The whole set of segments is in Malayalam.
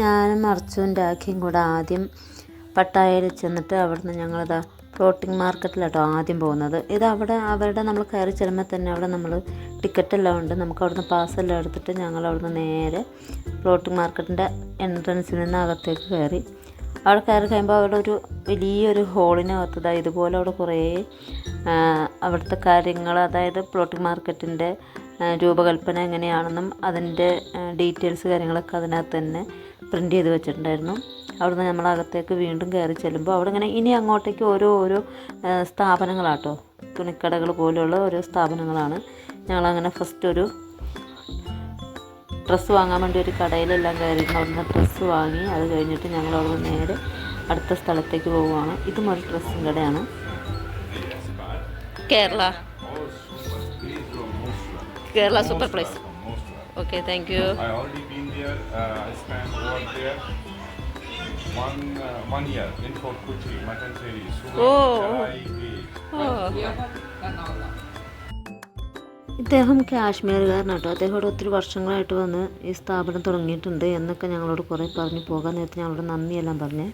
ഞാനും മറിച്ചും രാഖിയും കൂടെ ആദ്യം പട്ടായയിൽ ചെന്നിട്ട് അവിടുന്ന് ഞങ്ങളിതാ ഫ്ലോട്ടിംഗ് മാർക്കറ്റിലാട്ടോ ആദ്യം പോകുന്നത്. ഇത് അവിടെ അവരുടെ നമ്മൾ കയറി ചെല്ലുമ്പോൾ തന്നെ അവിടെ നമ്മൾ ടിക്കറ്റ് എല്ലാം ഉണ്ട്. നമുക്ക് അവിടുന്ന് പാസ് എല്ലാം എടുത്തിട്ട് ഞങ്ങൾ അവിടുന്ന് നേരെ ഫ്ലോട്ടിംഗ് മാർക്കറ്റിന്റെ എൻട്രൻസിൽ നിന്ന് അകത്തേക്ക് കയറി. അവിടെ കയറി കഴിയുമ്പോൾ അവിടെ ഒരു വലിയൊരു ഹോളിനകത്ത് ഇതാ ഇതുപോലെ അവിടെ കുറേ അവിടുത്തെ കാര്യങ്ങൾ അതായത് ഫ്ലോട്ടിംഗ് മാർക്കറ്റിന്റെ രൂപകൽപ്പന എങ്ങനെയാണെന്നും അതിന്റെ ഡീറ്റെയിൽസ് കാര്യങ്ങളൊക്കെ അതിനകത്ത് തന്നെ പ്രിന്റ് ചെയ്ത് വെച്ചിട്ടുണ്ടായിരുന്നു. അവിടുന്ന് നമ്മൾ അകത്തേക്ക് വീണ്ടും കയറി ചെല്ലുമ്പോൾ അവിടെ ഇങ്ങനെ ഇനി അങ്ങോട്ടേക്ക് ഓരോ ഓരോ സ്ഥാപനങ്ങളാട്ടോ. തുണിക്കടകൾ പോലെയുള്ള ഓരോ സ്ഥാപനങ്ങളാണ്. ഞങ്ങളങ്ങനെ ഫസ്റ്റ് ഒരു ഡ്രസ്സ് വാങ്ങാൻ വേണ്ടി ഒരു കടയിലെല്ലാം കയറിയിരുന്നു. അവിടുന്ന് ഡ്രസ്സ് വാങ്ങി അത് കഴിഞ്ഞിട്ട് ഞങ്ങൾ അവിടുന്ന് നേരെ അടുത്ത സ്ഥലത്തേക്ക് പോവുകയാണ്. ഇതും ഒരു ഡ്രസ്സും കടയാണ്. Kerala. Kerala super place okay thank you There. Uh, I spent over there one uh, one year in Fort Kuchi, Mutton Cherry, Surat, Oh. Chai Beach. ഇദ്ദേഹം കാശ്മീരുകാരനാണ് കേട്ടോ അദ്ദേഹം ഇവിടെ ഒത്തിരി വർഷങ്ങളായിട്ട് വന്ന് ഈ സ്ഥാപനം തുടങ്ങിയിട്ടുണ്ട് എന്നൊക്കെ ഞങ്ങളോട് കുറേ പറഞ്ഞു പോകാൻ നേരത്തെ ഞങ്ങളോട് നന്ദിയെല്ലാം പറഞ്ഞേ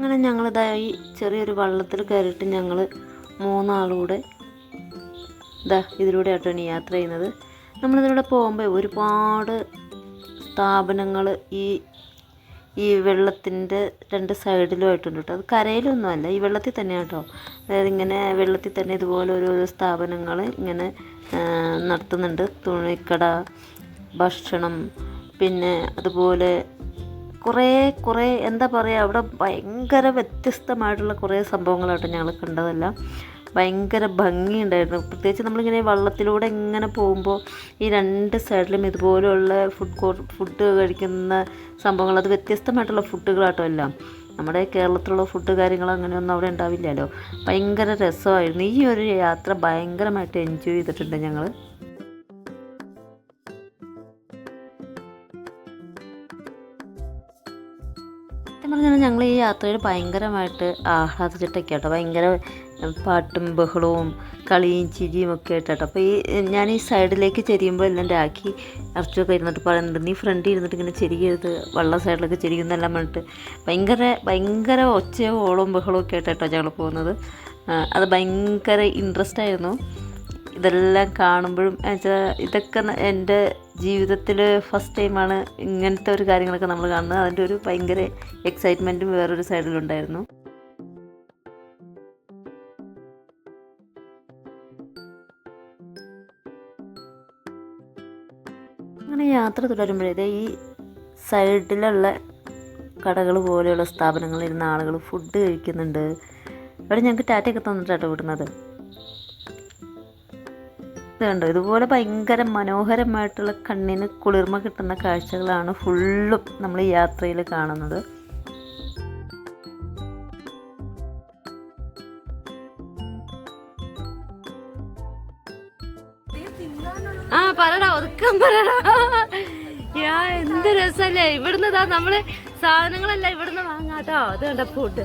അങ്ങനെ ഞങ്ങളിതായി ചെറിയൊരു വള്ളത്തിൽ കയറിയിട്ട് ഞങ്ങൾ മൂന്നാളൂടെ ഇതാ ഇതിലൂടെ ആയിട്ടാണ് യാത്ര ചെയ്യുന്നത്. നമ്മളിതിലൂടെ പോകുമ്പോൾ ഒരുപാട് സ്ഥാപനങ്ങൾ ഈ ഈ വെള്ളത്തിന്റെ രണ്ട് സൈഡിലുമായിട്ടുണ്ട് കേട്ടോ അത് കരയിലൊന്നുമല്ല ഈ വെള്ളത്തിൽ തന്നെയാണ് കേട്ടോ അതായത് ഇങ്ങനെ വെള്ളത്തിൽ തന്നെ ഇതുപോലെ ഓരോരോ സ്ഥാപനങ്ങൾ ഇങ്ങനെ നടത്തുന്നുണ്ട്. തുണിക്കട ഭക്ഷണം പിന്നെ അതുപോലെ കുറേ കുറേ എന്താ പറയുക അവിടെ ഭയങ്കര വ്യത്യസ്തമായിട്ടുള്ള കുറേ സംഭവങ്ങളാട്ടോ ഞങ്ങൾ കണ്ടതെല്ലാം ഭയങ്കര ഭംഗിയുണ്ടായിരുന്നു. പ്രത്യേകിച്ച് നമ്മളിങ്ങനെ വള്ളത്തിലൂടെ ഇങ്ങനെ പോകുമ്പോൾ ഈ രണ്ട് സൈഡിലും ഇതുപോലെയുള്ള ഫുഡ് കോർട്ട് ഫുഡ് കഴിക്കുന്ന സംഭവങ്ങൾ അത് വ്യത്യസ്തമായിട്ടുള്ള ഫുഡുകളാട്ടോ എല്ലാം. നമ്മുടെ കേരളത്തിലുള്ള ഫുഡ് കാര്യങ്ങൾ അങ്ങനെയൊന്നും അവിടെ ഉണ്ടാവില്ലല്ലോ. ഭയങ്കര രസമായിരുന്നു. ഈ ഒരു യാത്ര ഭയങ്കരമായിട്ട് എൻജോയ് ചെയ്തിട്ടുണ്ട് ഞങ്ങൾ സത്യം പറഞ്ഞാൽ ഞങ്ങൾ ഈ യാത്രയിൽ ഭയങ്കരമായിട്ട് ആഹ്ലാദിച്ചിട്ടൊക്കെ കേട്ടോ ഭയങ്കര പാട്ടും ബഹളവും കളിയും ചിരിയും ഒക്കെ ആയിട്ടോ അപ്പോൾ ഈ ഞാൻ ഈ സൈഡിലേക്ക് ചെരിയുമ്പോൾ എല്ലാം രാഖി അർച്ചൊക്കെ ഇരുന്നിട്ട് പറയുന്നുണ്ട് നീ ഫ്രണ്ടിൽ ഇരുന്നിട്ട് ഇങ്ങനെ ചെരിയരുത് വള്ള സൈഡിലൊക്കെ ചെരിയുന്നെല്ലാം പറഞ്ഞിട്ട്. ഭയങ്കര ഭയങ്കര ഒച്ചയോ ഓളവും ബഹളവും ഒക്കെ ആയിട്ടോ ഞങ്ങൾ പോകുന്നത്. അത് ഭയങ്കര ഇൻട്രസ്റ്റ് ആയിരുന്നു ഇതെല്ലാം കാണുമ്പോഴും എന്നുവെച്ചാൽ ഇതൊക്കെ എന്റെ ജീവിതത്തിൽ ഫസ്റ്റ് ടൈമാണ് ഇങ്ങനത്തെ ഒരു കാര്യങ്ങളൊക്കെ നമ്മൾ കാണുന്നത്. അതിന്റെ ഒരു ഭയങ്കര എക്സൈറ്റ്മെന്റും വേറൊരു സൈഡിലുണ്ടായിരുന്നു അങ്ങനെ യാത്ര തുടരുമ്പോഴേ ഈ സൈഡിലുള്ള കടകൾ പോലെയുള്ള സ്ഥാപനങ്ങളിൽ ഇരുന്ന ആളുകൾ ഫുഡ് കഴിക്കുന്നുണ്ട്. ഇവിടെ ഞങ്ങൾക്ക് ടാറ്റയൊക്കെ തന്നിട്ടാട്ടോ വിടുന്നത്. ഇത് കണ്ടോ? ഇതുപോലെ ഭയങ്കര മനോഹരമായിട്ടുള്ള കണ്ണിന് കുളിർമ കിട്ടുന്ന കാഴ്ചകളാണ് ഫുള്ളും നമ്മൾ യാത്രയിൽ കാണുന്നത്. ആ പറടാ ഒതുക്കം പറടാ. യാ എന്ത് രസല്ലേ. ഇവിടുന്ന് ഇതാ നമ്മൾ സാധനങ്ങളെല്ലാം ഇവിടുന്ന് വാങ്ങാട്ടോ. അത് കണ്ട ഫുഡ്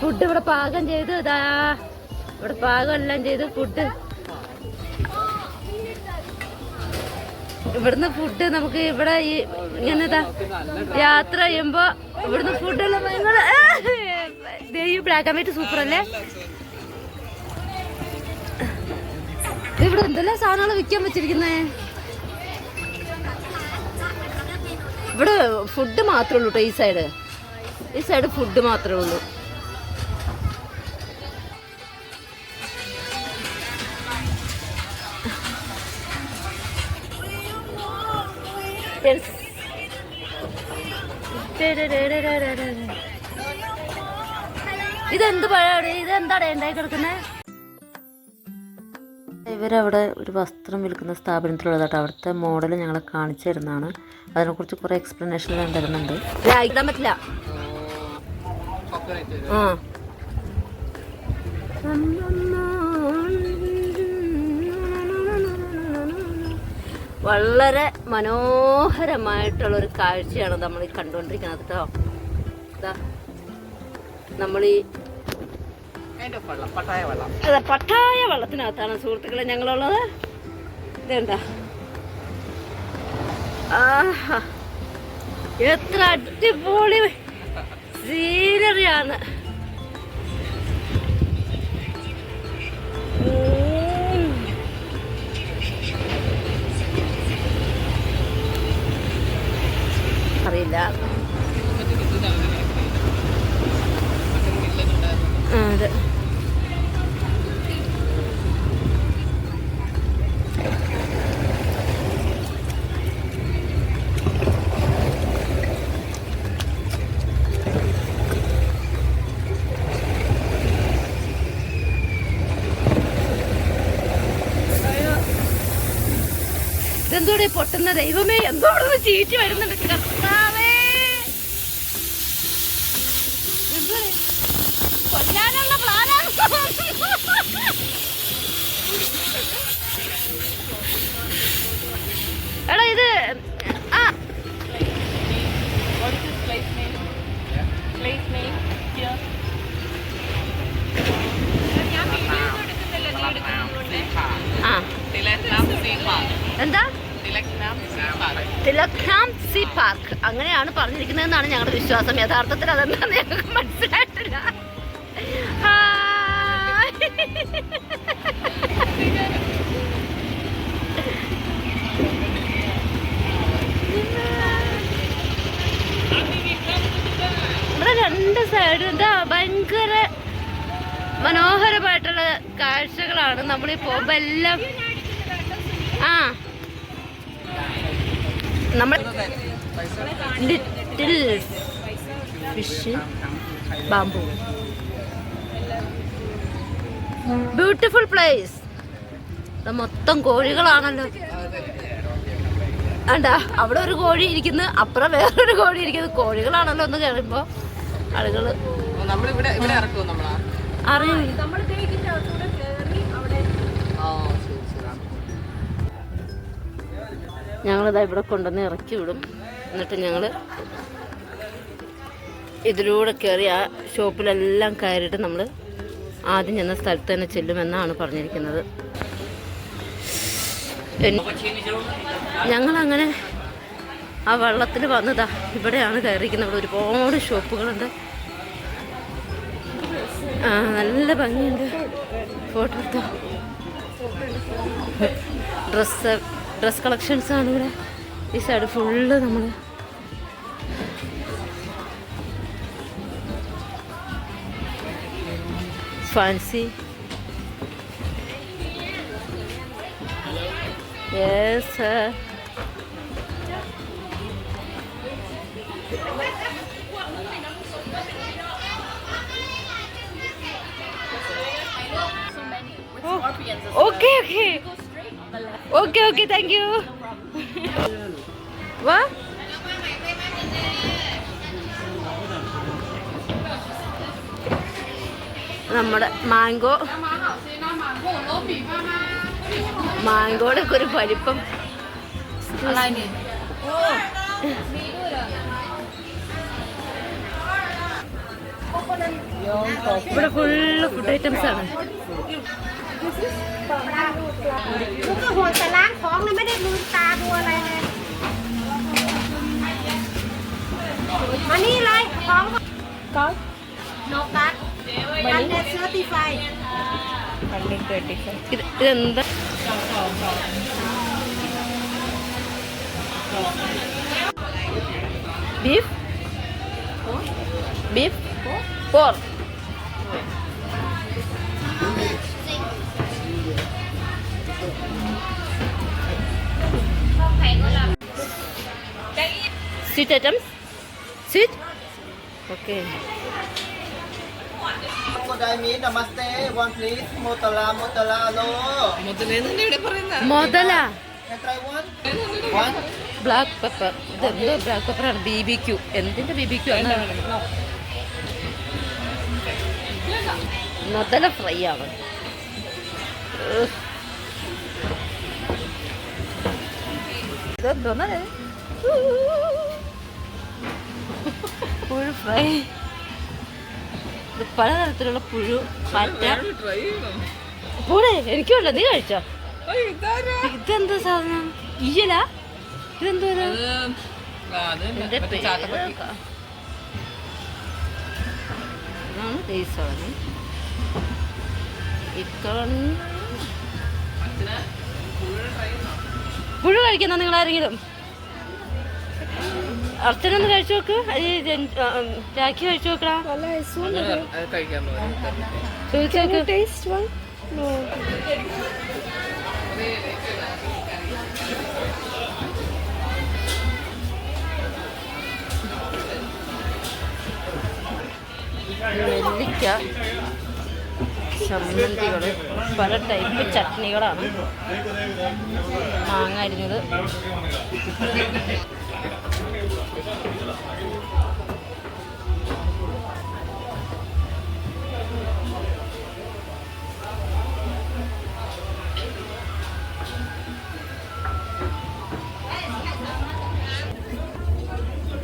ഫുഡ് ഇവിടെ പാകം ചെയ്ത് ഇതാ ഇവിടെ പാകം എല്ലാം ചെയ്ത് ഫുഡ് ഇവിടുന്ന് ഫുഡ് നമുക്ക് ഇവിടെ ഈ യാത്ര ചെയ്യുമ്പോ ഇവിടുന്ന് ഫുഡ് ഈ ബ്ലാക്ക് ആൻഡ് വൈറ്റ് സൂപ്പർ അല്ലേ? ഇവിടെ എന്തെല്ലാം സാധനങ്ങൾ വിൽക്കാൻ വെച്ചിരിക്കുന്നേ? ഇവിടെ ഫുഡ് മാത്രമേ ഉള്ളൂ കേട്ടോ ഈ സൈഡ് ഈ സൈഡ് ഫുഡ് മാത്രമേ ഉള്ളൂ. ഇതെന്ത് പഴമാണ് ഇതെന്താണ് ഉണ്ടായി കിടക്കുന്നത് ഇവരവിടെ ഒരു വസ്ത്രം വിൽക്കുന്ന സ്ഥാപനത്തിലുള്ളതാണ് അവിടുത്തെ മോഡൽ ഞങ്ങളെ കാണിച്ചു തരുന്നതാണ്. അതിനെക്കുറിച്ച് കുറേ എക്സ്പ്ലനേഷൻ ഞാൻ തരുന്നുണ്ട്. ഇടാൻ പറ്റില്ല. ആ. വളരെ മനോഹരമായിട്ടുള്ള ഒരു കാഴ്ചയാണ് നമ്മൾ ഈ കണ്ടുകൊണ്ടിരിക്കുന്നത് കേട്ടോ. ഇതാ നമ്മൾ ഈ അതെ പട്ടായ വെള്ളത്തിനകത്താണ് സുഹൃത്തുക്കളെ ഞങ്ങളുള്ളത്. ഇതെന്താ? ആഹാ എത്ര അടിപൊളി സീനറിയാണ് അറിയില്ല. അതെ. ഇതെന്തോടെ പൊട്ടുന്ന ദൈവമേ? എന്തോടൊന്ന് ചീറ്റി വരുന്നുണ്ട് എന്താ? തിലക്നാം സി പാർക്ക്. അങ്ങനെയാണ് പറഞ്ഞിരിക്കുന്നതെന്നാണ് ഞങ്ങളുടെ വിശ്വാസം. യഥാർത്ഥത്തിൽ അതെന്താന്ന് ഞങ്ങൾക്ക് മനസ്സിലായിട്ടില്ല. ഇവിടെ രണ്ട് സൈഡും എന്താ ഭയങ്കര മനോഹരമായിട്ടുള്ള കാഴ്ചകളാണ് നമ്മൾ ഈ പോകുമ്പോ എല്ലാം നമ്മൾ little fish bamboo beautiful place ഇത് മൊത്തം കോഴികളാണല്ലോ. അണ്ട അവിടെ ഒരു കോഴി ഇരിക്കുന്നു അപ്പുറം വേറൊരു കോഴി ഇരിക്കുന്നു. കോഴികളാണല്ലോ ഒന്ന് കഴിയുമ്പോ ആളുകൾ. അറിയില്ല. ഞങ്ങളിതാ ഇവിടെ കൊണ്ടുവന്ന് ഇറക്കി വിടും. എന്നിട്ട് ഞങ്ങൾ ഇതിലൂടെ കയറി ആ ഷോപ്പിലെല്ലാം കയറിയിട്ട് നമ്മൾ ആദ്യം ചെന്ന സ്ഥലത്ത് തന്നെ ചെല്ലുമെന്നാണ് പറഞ്ഞിരിക്കുന്നത്. ഞങ്ങളങ്ങനെ ആ വള്ളത്തിൽ വന്നതാ. ഇവിടെയാണ് കയറിയിരിക്കുന്നത്. ഇവിടെ ഒരുപാട് ഷോപ്പുകളുണ്ട്. ആ നല്ല ഭംഗിയുണ്ട്. ഫോട്ടോ എടുത്തോ. ഡ്രസ്സ് ഡ്രസ് കളക്ഷൻസ് ആണ് ഇവിടെ. ഈ സൈഡ് ഫുള്ള് നമ്മൾ fancy yes okay okay okay okay thank you വാ നമ്മുടെ മാംഗോ. മാംഗോയുടെ ഒക്കെ ഒരു പരിപ്പം ഇവിടെ ഫുള്ള് ഫുഡ് ഐറ്റംസ് ആണ്. กูก็ห่วงแต่ล้างของเลยไม่ได้ลืมตาดูอะไรเลย มานี่เลยของก็โนกัสวันเดเซอร์ติไฟ ഇത് ഇതെന്താ ബീഫ് ബീഫ് പോർ പറയുന്ന? മുതല Can I try one? One. Black pepper ഇത് എന്തോ ബ്ലാക്ക് പെപ്പറാണ് ബി ബി ക്യൂ എന്തിന്റെ ബി ബി ക്യൂ മുതല ഫ്രൈ ആണ്. ഉഹ്. ഇതെന്തോന്നാ പുഴു ഫ്രൈ ഇത് പലതരത്തിലുള്ള പുഴു പാറ്റ. കൂടെ എനിക്കുണ്ട് നീ കഴിച്ചോ? ഇതെന്താ സാധനം? ഇയ്യല? ഇതെന്തോ അത് ആ, പുഴു കഴിക്കുന്ന നിങ്ങൾ ആരെങ്കിലും അർച്ചനൊന്ന് കഴിച്ചു നോക്ക്. രാഖി കഴിച്ചു നോക്കടാ. ചോദിച്ചു നോക്ക്. നെല്ലിക്ക. ചമ്മന്തികൾ പല ടൈപ്പ് ചട്നികളാണ്. മാങ്ങ അരിഞ്ഞത്.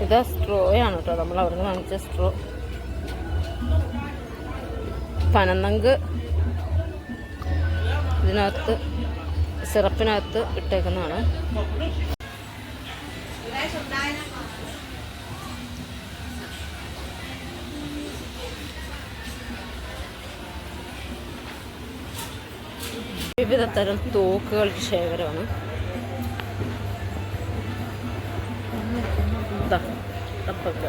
ഇത് സ്ട്രോയാണ് കേട്ടോ നമ്മൾ അവിടുന്ന് വാങ്ങിച്ച സ്ട്രോ പനന്നങ്ക് ഇതിനകത്ത് സിറപ്പിനകത്ത് ഇട്ടേക്കുന്നതാണ് വിവിധ തരം തോക്കുകളുടെ ശേഖരമാണ് ഇതാ, ടപ്പക്ക.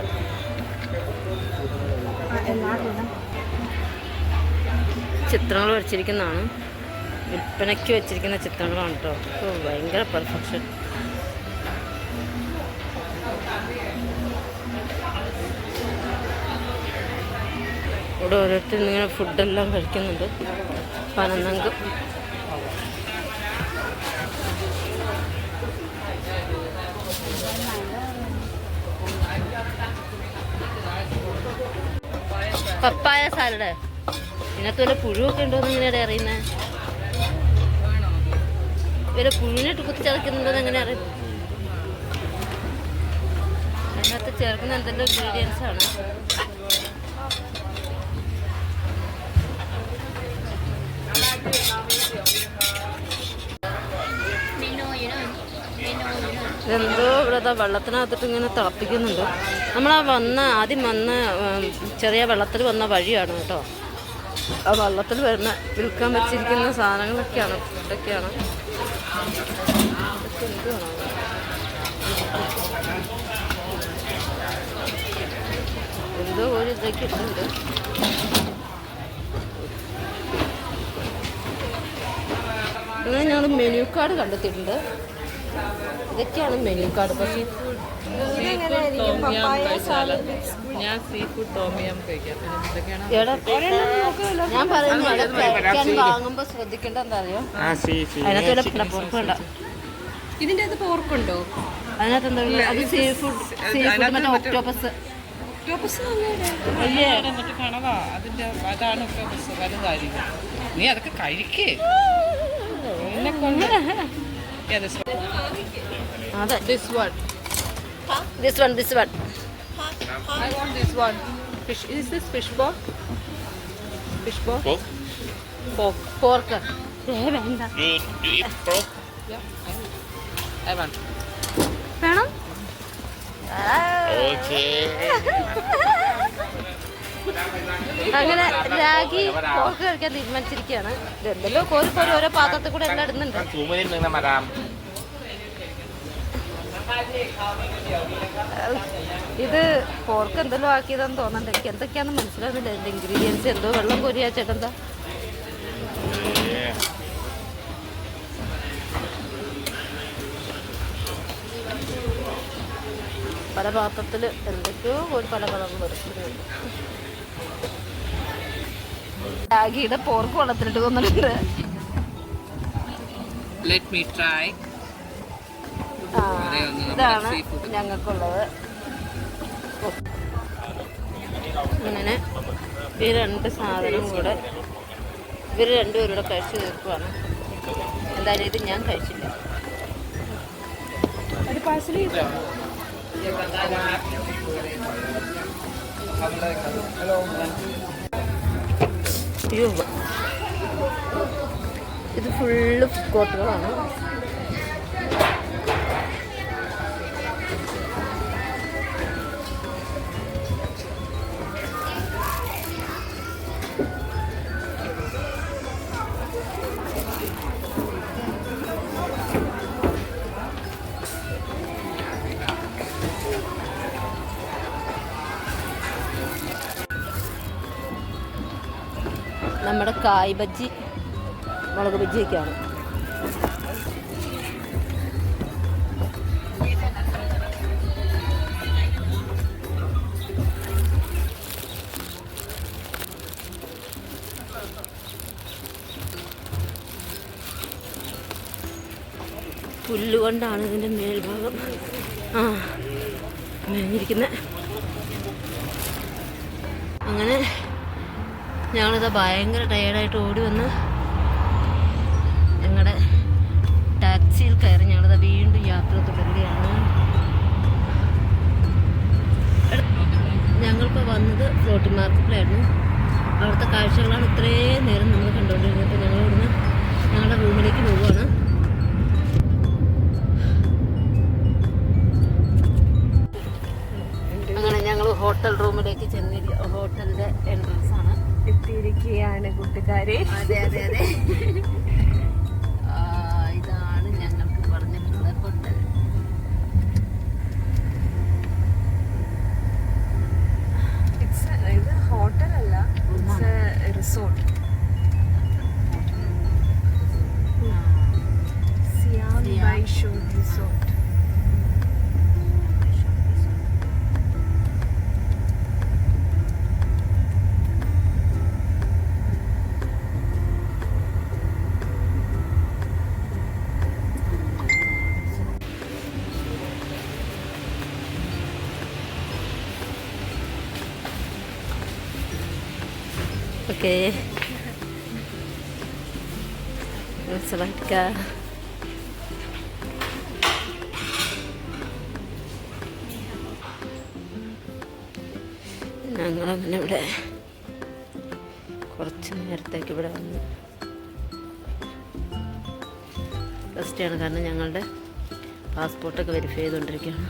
ചിത്രങ്ങൾ വരച്ചിരിക്കുന്നതാണ്. വിൽപ്പനയ്ക്ക് വെച്ചിരിക്കുന്ന ചിത്രങ്ങളാണ് കേട്ടോ ഭയങ്കര പെർഫെക്ഷൻ ഇവിടെ ഓരോരുത്തരും ഇങ്ങനെ ഫുഡെല്ലാം കഴിക്കുന്നുണ്ട്. പനന്തങ്കം പപ്പായ സാലഡ് ഇതിനകത്ത് വല്ല പുഴുവൊക്കെ ഉണ്ടോന്ന് എങ്ങനെയാണ് അറിയുന്നത് പുഴുവിനിട്ട് കുത്തി ചതക്കുന്നുണ്ടോന്ന് എങ്ങനെ അറിയും അതിനകത്ത് ചേർക്കുന്ന എന്തെല്ലാം ഇൻഗ്രീഡിയൻസ് ആണ്. എന്തോ ഇവിടെ വെള്ളത്തിനകത്തിട്ട് ഇങ്ങനെ തിളപ്പിക്കുന്നുണ്ട്. നമ്മൾ ആ വന്ന ആദ്യം വന്ന ചെറിയ വെള്ളത്തിൽ വന്ന വഴിയാണ് കേട്ടോ. ആ വള്ളത്തിൽ വരുന്ന വിൽക്കാൻ വെച്ചിരിക്കുന്ന സാധനങ്ങളൊക്കെയാണ്. ഇതൊക്കെയാണ്? എന്തോ ഒരു ഇതൊക്കെ ഇട്ടുണ്ട് അങ്ങനെ ഞങ്ങൾ മെനു കാർഡ് കണ്ടെത്തിയിട്ടുണ്ട്. ഇതൊക്കെയാണ് മെനു കാർഡ് പക്ഷേ ഞാൻ സീ ഫുഡ് ടോമിയം കഴിക്കാം ഞാൻ പറയുന്നത് ശ്രദ്ധിക്കേണ്ട എന്താ അറിയോ? അതിനകത്ത് വല്ല പുറപ്പുണ്ട ഇതിന്റെ അത് പോർക്കുണ്ടോ അതിനകത്ത് എന്താ ഉള്ളത്? അത് സീ ഫുഡ് സീ ഫുഡ് മറ്റേ ഒക്ടോപ്പസ് വലിയ എന്നിട്ട് കണവാ. അതിന്റെ അതാണ് ഒക്കെ വലുതായിരിക്കും. നീ അതൊക്കെ കഴിക്കേ. എന്നെ കൊണ്ട് Yeah, this one. Another. This one. Huh? This one, this one. Huh? Huh? I want this one. Fish. Is this fish pork? Fish pork? Pork? Pork. Pork. Do, you, do you eat pork? Yeah, I want. I want. Okay. അങ്ങനെ രാഗി പോർക്ക് കഴിക്കാൻ തീരുമാനിച്ചിരിക്കുകയാണ് എന്തെല്ലോ കോരി കോരി ഓരോ പാത്രത്തിൽ കൂടെ എല്ലാം ഇടുന്നുണ്ട്. ഇത് പോർക്ക് എന്തെല്ലോ ആക്കിയതാന്ന് തോന്നുന്നുണ്ട് എനിക്ക് എന്തൊക്കെയാണെന്ന് മനസ്സിലാവുന്നില്ല ഇതിന്റെ ഇൻഗ്രീഡിയൻസ് എന്തോ വെള്ളം കോരിയാ ചേട്ടെന്താ. പല പാത്രത്തിൽ എന്തൊക്കെയോ ഒരു പല കളറിൽ വരുന്നുണ്ട് രാഗിയുടെ പോർക്ക് വളർത്തിട്ട് കൊന്നിട്ടുണ്ട്. ലെറ്റ് മീ ട്രൈ ഇതാണ് ഞങ്ങൾക്കുള്ളത്. അങ്ങനെ ഈ രണ്ട് സാധനം കൂടെ ഇവർ രണ്ടുപേരും കൂടെ കഴിച്ചു തീർക്കുവാണ്. എന്തായാലും ഇത് ഞാൻ കഴിച്ചില്ല. അയ്യോ ഇത് ഫുള്ള് കോട്ടുകളാണ് നമ്മുടെ കായ് ബജ്ജി മുളക് ബജ്ജിയൊക്കെയാണ്. പുല്ലുകൊണ്ടാണ് ഇതിന്റെ മേൽഭാഗം ആ മേഞ്ഞിരിക്കുന്നത് അങ്ങനെ ഞങ്ങളിത് ഭയങ്കര ടയേർഡായിട്ട് ഓടി വന്ന് ഞങ്ങളുടെ ടാക്സിയിൽ കയറി ഞങ്ങളിത് വീണ്ടും യാത്ര തുടരുകയാണ്. ഞങ്ങളിപ്പോൾ വന്നത് ഫ്ലോട്ടിംഗ് മാർക്കറ്റിലായിരുന്നു അവിടുത്തെ കാഴ്ചകളാണ് ഇത്രയും നേരം നമ്മൾ കണ്ടുകൊണ്ടിരുന്നത്. അപ്പോൾ ഞങ്ങൾ ഇവിടുന്ന് ഞങ്ങളുടെ റൂമിലേക്ക് പോവുകയാണ്. അങ്ങനെ ഞങ്ങൾ ഹോട്ടൽ റൂമിലേക്ക് ചെന്നിരിക്കുക ഹോട്ടലിന്റെ എൻട്രൻസ് ആണ് എത്തിയിരിക്കുകയാണ് കൂട്ടുകാരെ. അതെ അതെ അതെ. ഓക്കെ മനസ്സിലാക്ക ഞങ്ങളങ്ങനെ ഇവിടെ കുറച്ച് നേരത്തേക്ക് ഇവിടെ വന്നു ഫസ്റ്റ് ആണ് കാരണം ഞങ്ങളുടെ പാസ്പോർട്ടൊക്കെ വെരിഫൈ ചെയ്തുകൊണ്ടിരിക്കുകയാണ്.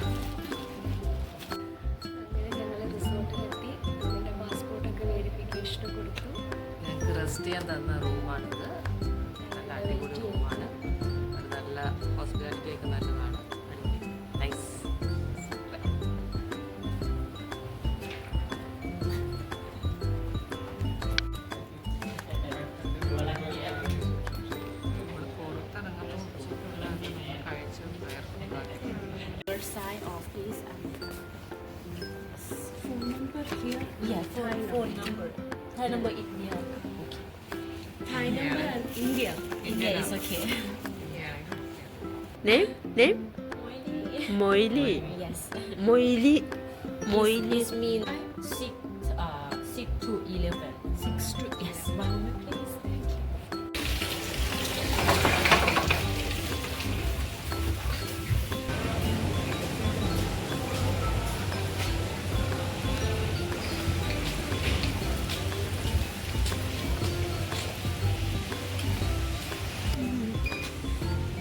To eleven. six to Yes. One moment, please. Thank you.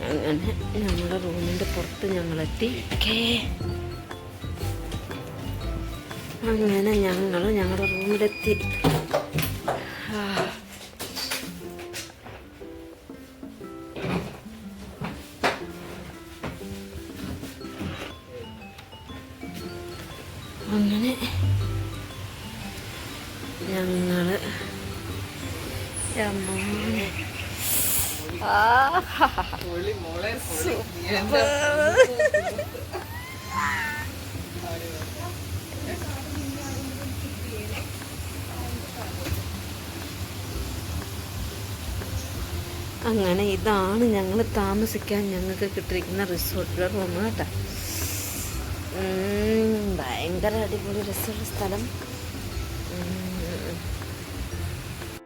അങ്ങനെ ഞങ്ങളുടെ റൂമിന്റെ പുറത്ത് ഞങ്ങളെത്തി ഓക്കേ അങ്ങനെ ഞങ്ങൾ ഞങ്ങളുടെ റൂമിലെത്തി. അങ്ങനെ ഞങ്ങൾ ആ. അങ്ങനെ ഇതാണ് ഞങ്ങൾ താമസിക്കാൻ ഞങ്ങൾക്ക് കിട്ടിയിരിക്കുന്ന റിസോർട്ടിലെ റൂം കേട്ടോ. ഭയങ്കര അടിപൊളി റിസോർട്ട് സ്ഥലം.